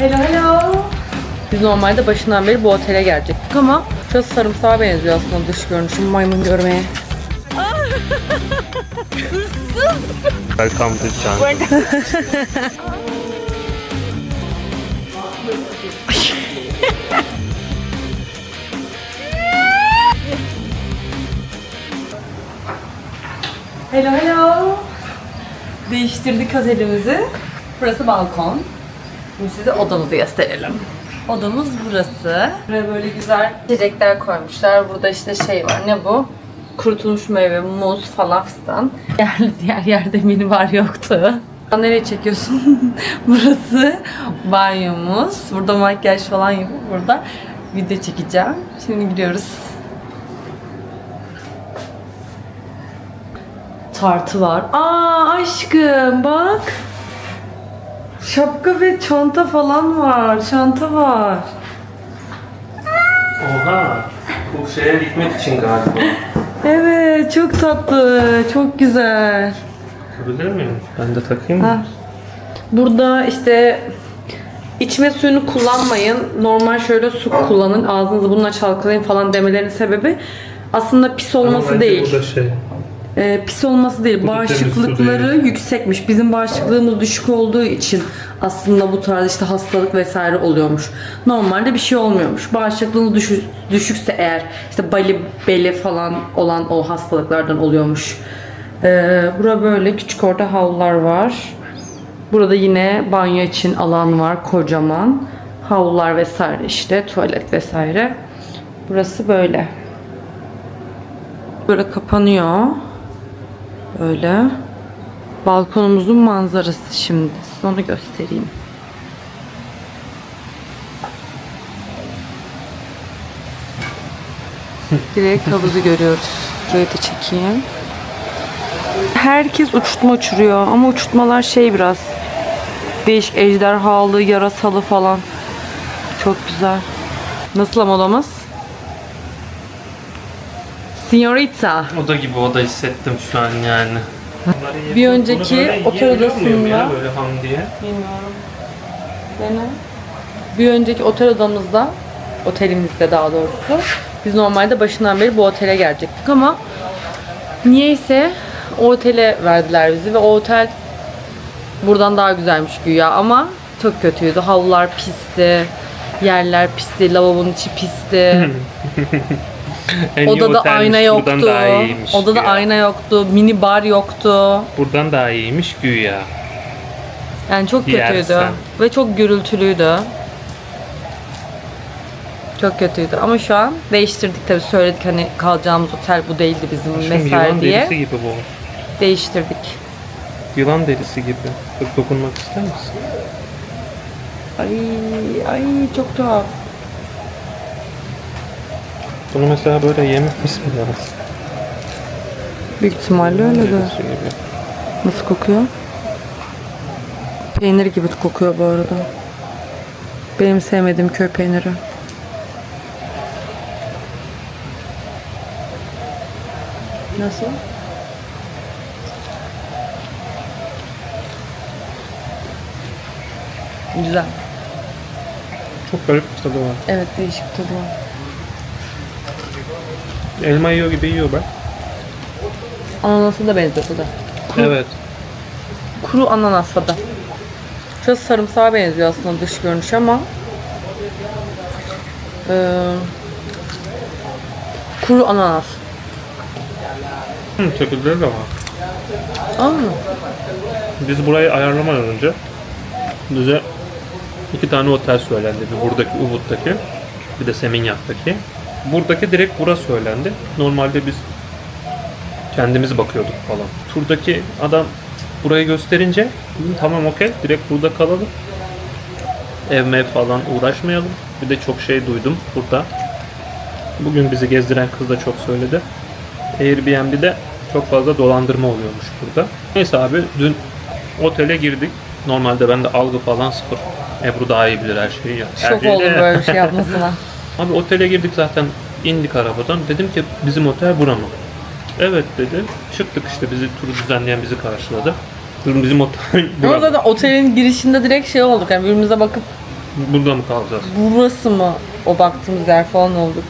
Hello hello. Biz normalde başından beri bu otele gelecektik ama biraz sarımsağa benziyor aslında dış görünüşü maymun görmeye. Welcome to jungle. Hello hello. Değiştirdik otelimizi. Burası balkon. Şimdi size odamızı gösterelim. Odamız burası. Buraya böyle güzel içecekler koymuşlar. Burada işte şey var. Ne bu? Kurutulmuş meyve, muz falan fistan. Diğer, diğer yerde mini var yoktu. Nereye çekiyorsun? Burası banyomuz. Burada makyaj falan yapıp burada video çekeceğim. Şimdi gidiyoruz. tartı var. Aa aşkım bak. Şapka ve çanta falan var. Çanta var. Oha. Bu şeye gitmek için galiba. Evet çok tatlı. Çok güzel. Takabilir miyim? Ben de takayım mı? Ha. Burada işte içme suyunu kullanmayın. Normal şöyle su kullanın. Ağzınızı bununla çalkalayın falan demelerinin sebebi aslında pis olması Bence değil. Bu da şey. Ee, pis olması değil. Bağışıklıkları yüksekmiş. Bizim bağışıklığımız düşük olduğu için aslında bu tarz işte hastalık vesaire oluyormuş. Normalde bir şey olmuyormuş. Bağışıklığınız düşü- düşükse eğer işte bali beli falan olan o hastalıklardan oluyormuş. Ee, bura böyle küçük orada havlular var. Burada yine banyo için alan var kocaman. Havlular vesaire işte tuvalet vesaire. Burası böyle. Böyle kapanıyor. Böyle. Balkonumuzun manzarası şimdi. Size onu göstereyim. Direkt havuzu görüyoruz. Burayı da çekeyim. Herkes uçurtma uçuruyor ama uçurtmalar şey biraz değişik ejderhalı, yarasalı falan. Çok güzel. Nasıl ama? Signorita. Oda gibi oda hissettim şu an yani. Bir önceki otel odasında- Ya, böyle ham diye. Bilmiyorum. Dene. Bir önceki otel odamızda, otelimizde daha doğrusu, biz normalde başından beri bu otele gelecektik ama niyeyse o otele verdiler bizi ve o otel buradan daha güzelmiş güya ama çok kötüydü. Havlular pisti, yerler pisti, lavabonun içi pisti. En iyi Odada otelmiş, ayna Buradan yoktu. daha iyiymiş. Odada güya. ayna yoktu, mini bar yoktu. Buradan daha iyiymiş güya. Yani çok kötüydü Yersen. ve çok gürültülüydü. Çok kötüydü ama şu an değiştirdik tabii söyledik hani kalacağımız otel bu değildi bizim Şimdi vesaire yılan diye derisi gibi bu. değiştirdik. Yılan derisi gibi. Bak dokunmak ister misin? Ay ay çok tuhaf. Bunu mesela böyle yemek misin lazım? Büyük ihtimalle öyledir. Derisi gibi. Nasıl kokuyor? Peynir gibi kokuyor bu arada. Benim sevmediğim köy peyniri. Nasıl? Güzel. Çok garip bir tadı var. Evet değişik bir tadı var. Elma yiyor gibi yiyor bak. Ananası da benziyor tadı. Evet. Kuru ananas tadı. Şurası sarımsağa benziyor aslında dış görünüş ama eee, kuru ananas. Hı, çekirdeği de var. Aa, Biz burayı ayarlamadan önce bize iki tane otel söylendi. Bir buradaki Ubud'daki bir de Seminyak'taki. Buradaki direkt bura söylendi. Normalde biz kendimiz bakıyorduk falan. Turdaki adam burayı gösterince "Hı, tamam okey direkt burada kalalım. Ev mev falan uğraşmayalım. Bir de çok şey duydum burada. Bugün bizi gezdiren kız da çok söyledi. Airbnb'de çok fazla dolandırma oluyormuş burada. Neyse abi dün otele girdik. Normalde bende algı falan sıfır. Ebru daha iyi bilir her şeyi ya. Her şok de- oldum böyle bir şey yapmasına. Abi otele girdik zaten indik arabadan. Dedim ki bizim otel bura mı? Evet dedi. Çıktık işte bizi turu düzenleyen bizi karşıladı. Dedim bizim otel bura Ama mı? zaten otelin girişinde direkt şey olduk yani birbirimize bakıp Burada mı kalacağız? Burası mı o baktığımız yer falan olduk.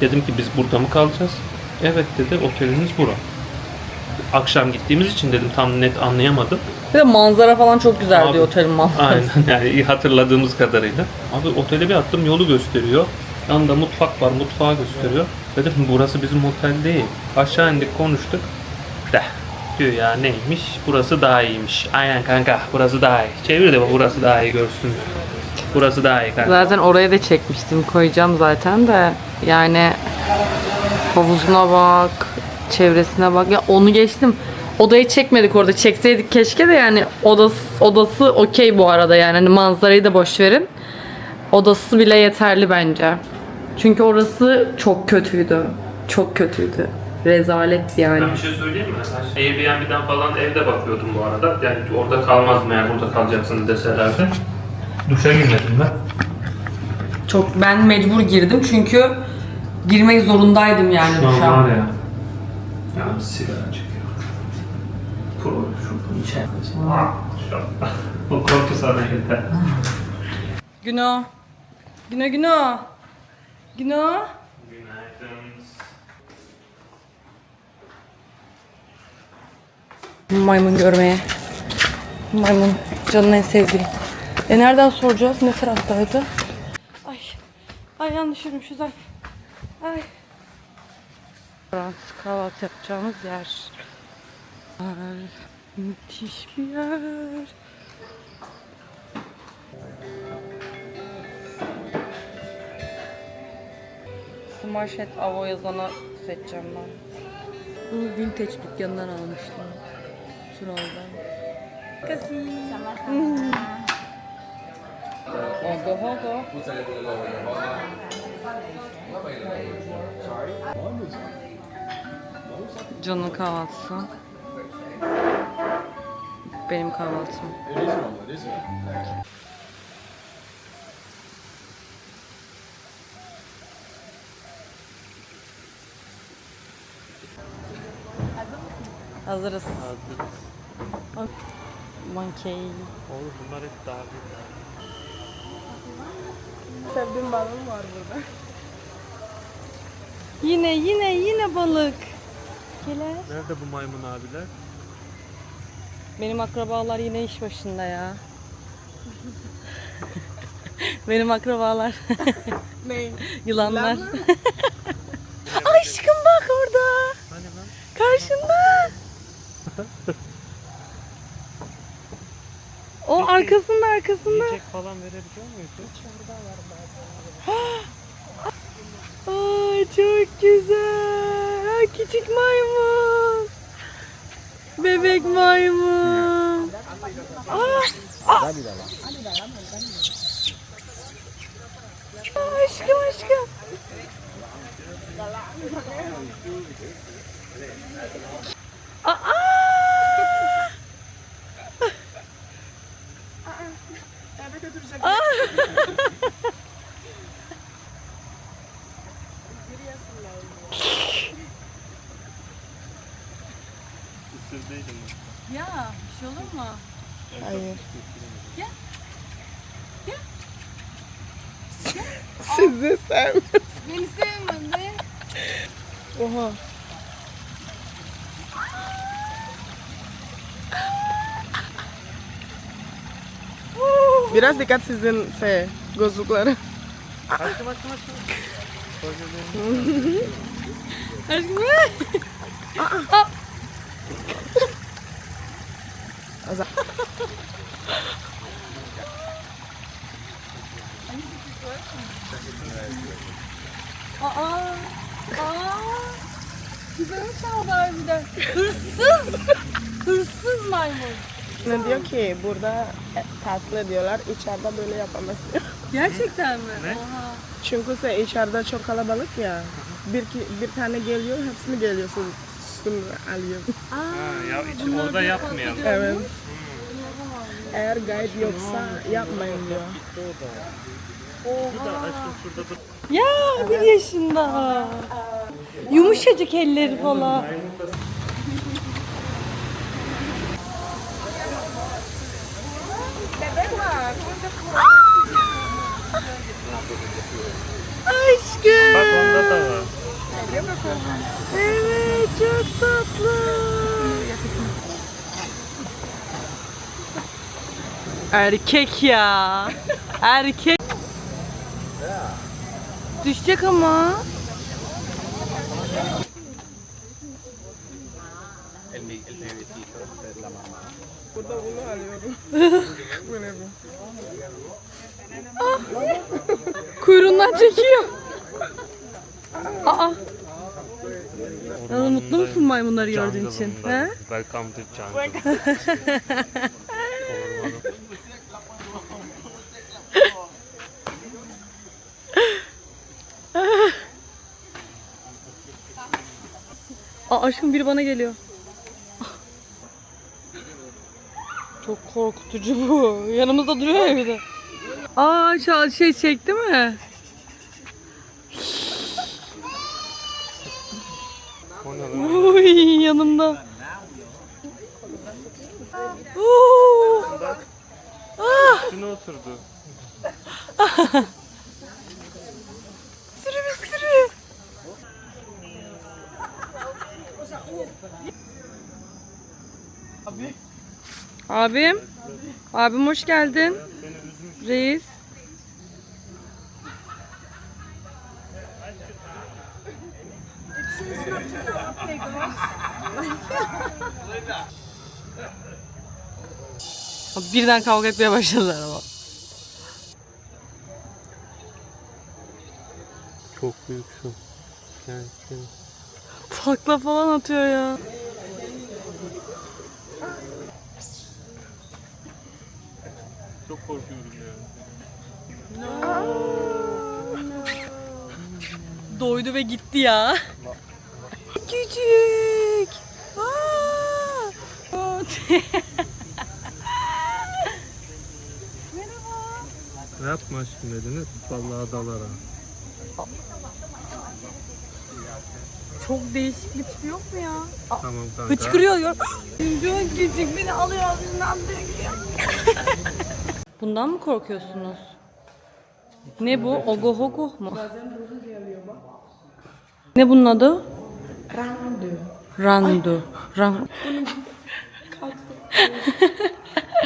Dedim ki biz burada mı kalacağız? Evet dedi oteliniz bura. Akşam gittiğimiz için dedim tam net anlayamadım. Bir de manzara falan çok güzel Abi, otelin manzarası. Aynen yani iyi hatırladığımız kadarıyla. Abi otele bir attım yolu gösteriyor. Yanında mutfak var mutfağı gösteriyor. Dedim burası bizim otel değil. Aşağı indik konuştuk. De diyor ya neymiş burası daha iyiymiş. Aynen kanka burası daha iyi. Çevir de burası daha iyi görsün. Burası daha iyi kanka. Zaten oraya da çekmiştim. Koyacağım zaten de. Yani havuzuna bak, çevresine bak. Ya onu geçtim. Odayı çekmedik orada. Çekseydik keşke de yani odası odası okey bu arada yani hani manzarayı da boş verin. Odası bile yeterli bence. Çünkü orası çok kötüydü. Çok kötüydü. Rezalet yani. Ben bir şey söyleyeyim mi? Airbnb'den falan evde bakıyordum bu arada. Yani orada kalmaz mı eğer burada kalacaksın deselerdi. Duşa girmedim ben. Çok ben mecbur girdim çünkü girmek zorundaydım yani Şu an duşa. var ya. Ya sigara çekiyor. Pro şuradan içer misin? O korku sana yeter. Güno. Güno Güno. Güno. Günaydın. Maymun görmeye. Maymun canın en sevdiği. E nereden soracağız? Ne taraftaydı? Ay. Ay yanlış yürümüşüz ay. Ay. Fransız kahvaltı yapacağımız yer. Ay, müthiş bir yer. Smash et Avo yazanı seçeceğim ben. Bunu vintage dükkanından almıştım. Tunol'dan. Kasi. Hogo hogo. Can'ın kahvaltısı. Benim kahvaltım. Hazırız. Monkey. Oğlum bunlar hep daha Sevdiğim balım var burada. Yine yine yine balık. Gele. Nerede bu maymun abiler? Benim akrabalar yine iş başında ya. Benim akrabalar. Ne? Yılanlar. Yılan? Aşkım bak orada. Hani lan? Karşında. O arkasında arkasında. Yiyecek falan verebiliyor muyuz? Ay çok güzel. Ay küçük maymun. Bebek maymun. Aa, aa. Aa, aşkım aşkım. Aa! Isırdıydım. Ya bir şey olur mu? Hayır. Gel. Gel. Sizi sevmez. Beni sevmedi. Oha. Biraz dikkat sizin şey, gözlükleri. Aşkım aşkım aşkım. Aşkım. Aa. Aa. Güzelmiş ama harbiden. Hırsız. Hırsız maymun. Ne diyor ki burada e, tatlı diyorlar, içeride böyle yapamaz diyor. Gerçekten mi? Ne? Oha. Çünkü şey, içeride çok kalabalık ya. Bir, ki- bir tane geliyor, hepsini geliyorsun. Sonra alıyor. Aa, ya için bunlar orada bir yapmayalım. Evet. görmüş. Eğer guide yoksa yapmayın diyor. Ya bir yaşında. Yumuşacık elleri falan. Aşkım. Evet çok tatlı. Erkek ya. Erkek. Düşecek ama. Bunu alıyorum. Böyle bu. Kuyruğundan çekiyor. Aa. Ya mutlu musun maymunları gördüğün için? He? Welcome to jungle. Aa aşkım biri bana geliyor. Korkutucu bu. Yanımızda duruyor ya bir de. Aa şa- şey çekti mi? Uy yanımda. Oo. Üstüne oturdu. Sürü bir sürü. Abi. Abim. Abim hoş geldin. Reis. Birden kavga etmeye başladılar ama. Çok büyük şu. Takla falan atıyor ya. Çok korkuyorum ya. Doydu ve gitti ya. Küçük. Aa! Ne yapma aşkım dediniz? Vallahi dalar ha. Çok değişik bir tipi yok mu ya? Tamam kanka. Hıçkırıyor. Çok küçük beni alıyor ağzından döküyor. Bundan mı korkuyorsunuz? Ne bu? Ogo hogo mu? Ne bunun adı? Randu. Randu. Ran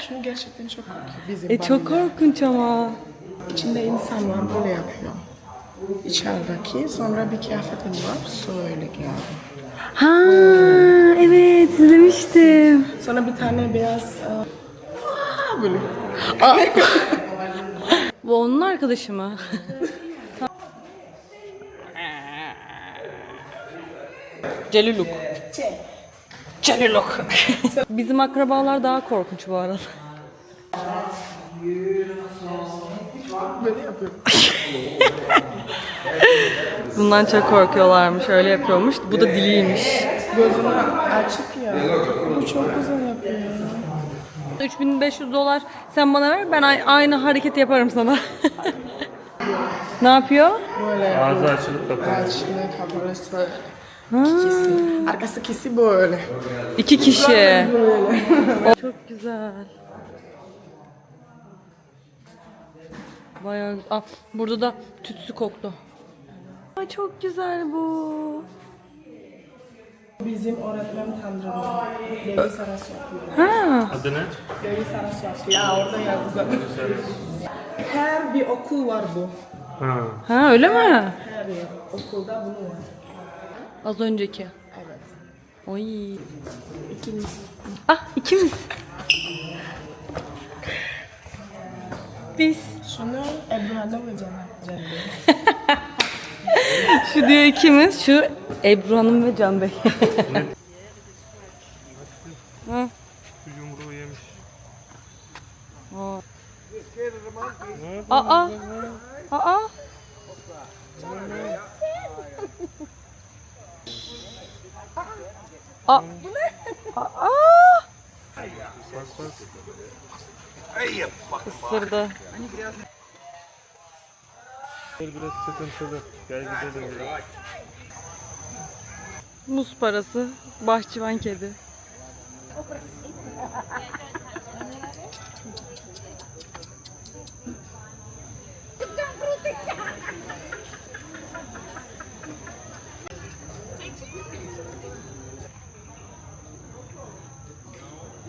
Şunu gerçekten çok korkuyor. Bizim e çok korkunç ama. İçinde insan var böyle yapıyor. İçerideki sonra bir kıyafetin var söyle geldi. Ha evet izlemiştim. Sonra bir tane beyaz e, Aa, böyle. Bu onun arkadaşı mı? Celiluk. Celiluk. Bizim akrabalar daha korkunç bu arada. Böyle yapıyor. Bundan çok korkuyorlarmış, öyle yapıyormuş. Bu da diliymiş. Gözünü açık ya. Bu çok güzel. 3500 dolar sen bana ver, ben aynı hareketi yaparım sana. ne yapıyor? Böyle Ağzı açılıp kapanıyor. açılı kabarası böyle. Kisi. Arkası kisi böyle. İki kişi. çok güzel. Bayağı güzel. Aa, burada da tütsü koktu. Aa, çok güzel bu. Bizim öğretmen Tanrı'nın. Devi Saraswati. Ha. Adı ne? Devi Saraswati. Ya orada yazdı. Her bir okul var bu. Ha. Ha öyle mi? Her yer. Okulda bunu var. Az önceki. Evet. Oy. İkimiz. Ah ikimiz. Biz. Şunu Ebru Hanım ve Caner. Şu diyor ikimiz. Şu Ebru Hanım ve Can Bey. Ha. Şu yumruğu yemiş. Aa. Aa. Aa. Aa. Aa. Isırdı. Gel Biraz sıkıntılı. Gel gidelim biraz. Muz parası, bahçıvan kedi.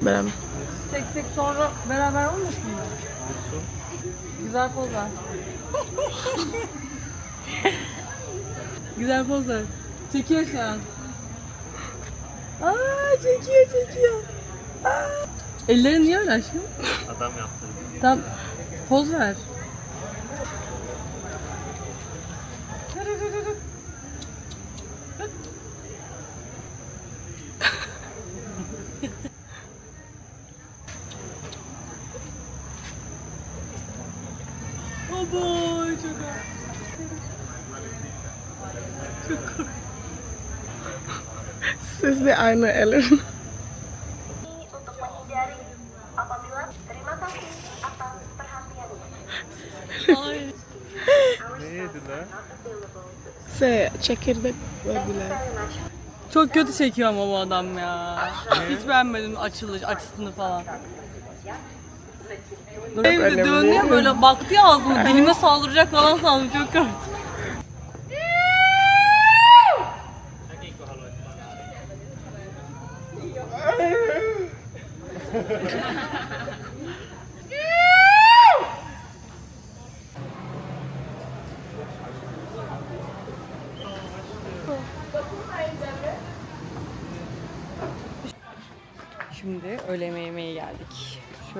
Beraber. Çeksek sonra beraber olmuş mu? Güzel poz. Güzel poz ver. Çekiyor şu an. Aa çekiyor çekiyor. Aa. Ellerin niye öyle aşkım? Adam yaptı. Tam poz ver. Baba çok Siz de aynı yediler? Şey, çekirdek ve bilen. Very much. Çok kötü çekiyor ama bu adam ya. Hiç beğenmedim açılış, açısını falan. Evde döndü ya böyle baktı ya ağzıma dilime saldıracak falan sandım çok kötü.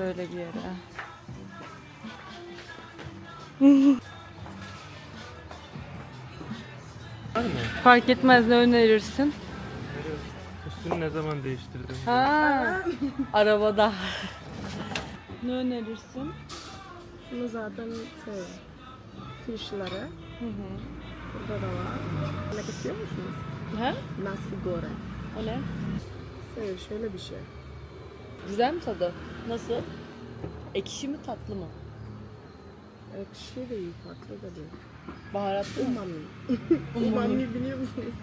Şöyle bir yere. Fark etmez ne önerirsin? Üstünü ne zaman değiştirdin? Ha, arabada. ne önerirsin? Şunu zaten şey, fişleri. Hı hı. Burada da var. Ne istiyor musunuz? Ha? Nasi goreng. O ne? Şey, şöyle bir şey. Güzel mi tadı? Nasıl? Ekşi mi tatlı mı? Ekşi değil, tatlı da değil. Baharatlı mı? Umami. Umami biliyor musunuz?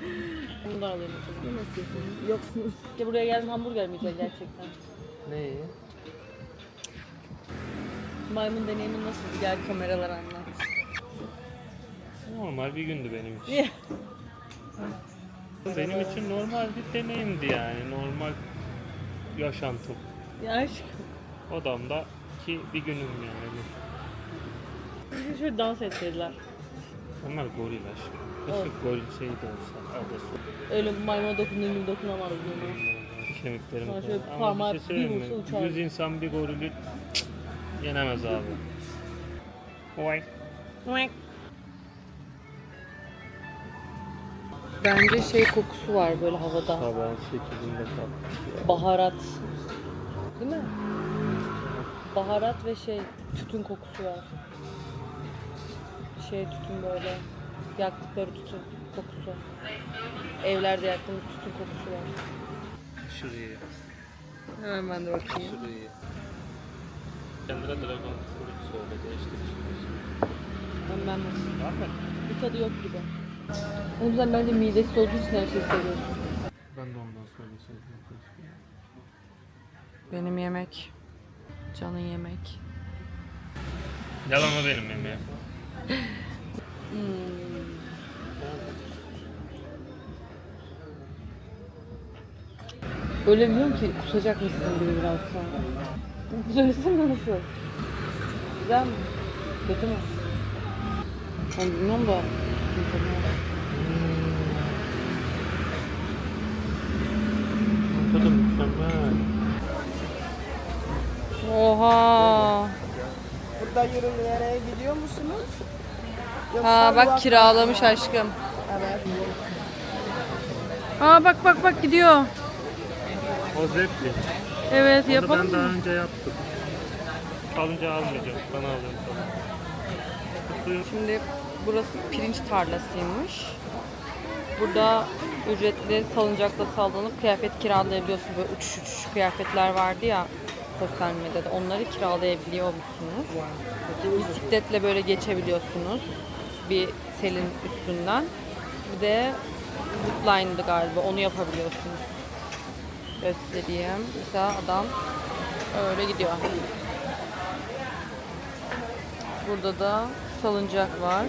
Bunu da alayım o zaman. Ne istiyorsunuz? Yoksunuz. Ya buraya geldim hamburger mi yiyeceğim gerçekten? Neyi? Maymun deneyimin nasıldı? Gel kameralar anlat. Normal bir gündü benim için. Benim için normal bir deneyimdi yani. Normal yaşantım. ya aşkım. Odamda ki bir günüm yani. Bizi şöyle dans ettirdiler. Onlar goril aşkım. Keşke goril şey de olsa. Adası. Öyle maymuna dokunduğum gibi dokunamadım. bunu. Kemiklerim Sonra şöyle falan. parmağı Ama bir şey söyleyeyim bir mi? vursa uçar. Yüz insan bir gorili yenemez abi. Vay. Bence şey kokusu var böyle havada. Sabahın şekilinde tatlı. Baharat. Değil mi? Baharat ve şey tütün kokusu var. Şey tütün böyle yaktıkları tütün kokusu. Evlerde yaktığımız tütün kokusu var. İyi. Hemen ben de bakayım. İyi. Kendine dragon fruit söyle değişti Hemen ben Var mı? bir tadı yok gibi. O yüzden bence midesi olduğu için her şeyi seviyorum. Ben de ondan söyleseydim. keşke. Benim yemek. Canın yemek. Yalan o benim yemeğim. Öyle biliyorum ki kusacak mısın gibi biraz sonra. Söylesene nasıl? Güzel mi? Kötü mü? Ben bilmiyorum da. Oha. Burada yürümeye gidiyor musunuz? Ha bak kiralamış aşkım. Evet. Aa bak bak bak gidiyor. O zevkli. Evet Onu yapalım ben daha mı? önce yaptım. Alınca almayacağım. Sana alıyorum sana. Suyun Şimdi burası pirinç tarlasıymış. Burada ücretli salıncakla sallanıp kıyafet kiralayabiliyorsun. Böyle uçuş uçuş kıyafetler vardı ya sosyal medyada. Onları kiralayabiliyor musunuz? Bisikletle böyle geçebiliyorsunuz. Bir selin üstünden. Bir de zipline'dı galiba. Onu yapabiliyorsunuz. Göstereyim. Mesela adam öyle gidiyor. Burada da salıncak var.